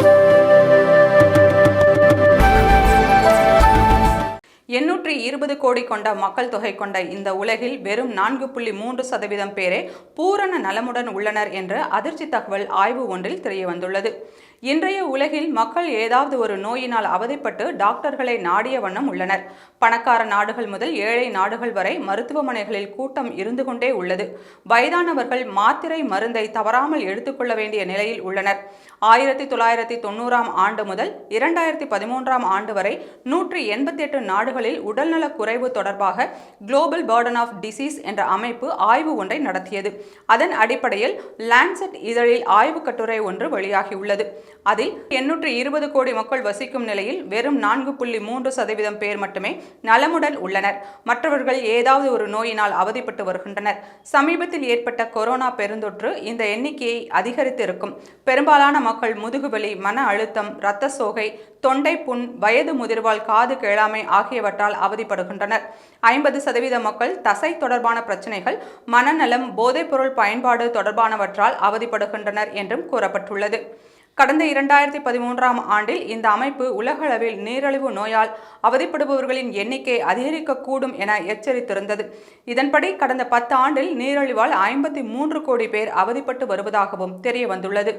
Thank you. எண்ணூற்றி இருபது கோடி கொண்ட மக்கள் தொகை கொண்ட இந்த உலகில் வெறும் நான்கு புள்ளி மூன்று சதவீதம் பேரே பூரண நலமுடன் உள்ளனர் என்ற அதிர்ச்சி தகவல் ஆய்வு ஒன்றில் தெரியவந்துள்ளது. இன்றைய உலகில் மக்கள் ஏதாவது ஒரு நோயினால் அவதிப்பட்டு டாக்டர்களை நாடிய வண்ணம் உள்ளனர். பணக்கார நாடுகள் முதல் ஏழை நாடுகள் வரை மருத்துவமனைகளில் கூட்டம் இருந்து கொண்டே உள்ளது. வயதானவர்கள் மாத்திரை மருந்தை தவறாமல் எடுத்துக்கொள்ள வேண்டிய நிலையில் உள்ளனர். ஆயிரத்தி தொள்ளாயிரத்தி தொண்ணூறாம் ஆண்டு முதல் இரண்டாயிரத்தி பதிமூன்றாம் ஆண்டு வரை நூற்றி எண்பத்தி எட்டு நாடுகள் நாடுகளில் உடல்நலக் குறைவு தொடர்பாக குளோபல் பேர்டன் ஆஃப் டிசீஸ் என்ற அமைப்பு ஆய்வு ஒன்றை நடத்தியது. அதன் அடிப்படையில் லான்செட் இதழில் ஆய்வு கட்டுரை ஒன்று வெளியாகியுள்ளது. அதில் எண்ணூற்று இருபது கோடி மக்கள் வசிக்கும் நிலையில் வெறும் நான்கு புள்ளி மூன்று சதவீதம் பேர் மட்டுமே நலமுடன் உள்ளனர். மற்றவர்கள் ஏதாவது ஒரு நோயினால் அவதிப்பட்டு வருகின்றனர். சமீபத்தில் ஏற்பட்ட கொரோனா பெருந்தொற்று இந்த எண்ணிக்கையை அதிகரித்திருக்கும். பெரும்பாலான மக்கள் முதுகுவலி மன அழுத்தம் இரத்த சோகை தொண்டை புண் வயது முதிர்வால் காது கேளாமை ஆகியவற்றை ஆகியவற்றால் அவதிப்படுகின்றனர். ஐம்பது சதவீத மக்கள் தசை தொடர்பான பிரச்சினைகள் மனநலம் போதைப்பொருள் பயன்பாடு தொடர்பானவற்றால் அவதிப்படுகின்றனர் என்றும் கூறப்பட்டுள்ளது. கடந்த இரண்டாயிரத்தி பதிமூன்றாம் ஆண்டில் இந்த அமைப்பு உலகளவில் நீரிழிவு நோயால் அவதிப்படுபவர்களின் எண்ணிக்கை அதிகரிக்கக்கூடும் என எச்சரித்திருந்தது. இதன்படி கடந்த பத்து ஆண்டில் நீரிழிவால் ஐம்பத்தி மூன்று கோடி பேர் அவதிப்பட்டு வருவதாகவும் தெரிய வந்துள்ளது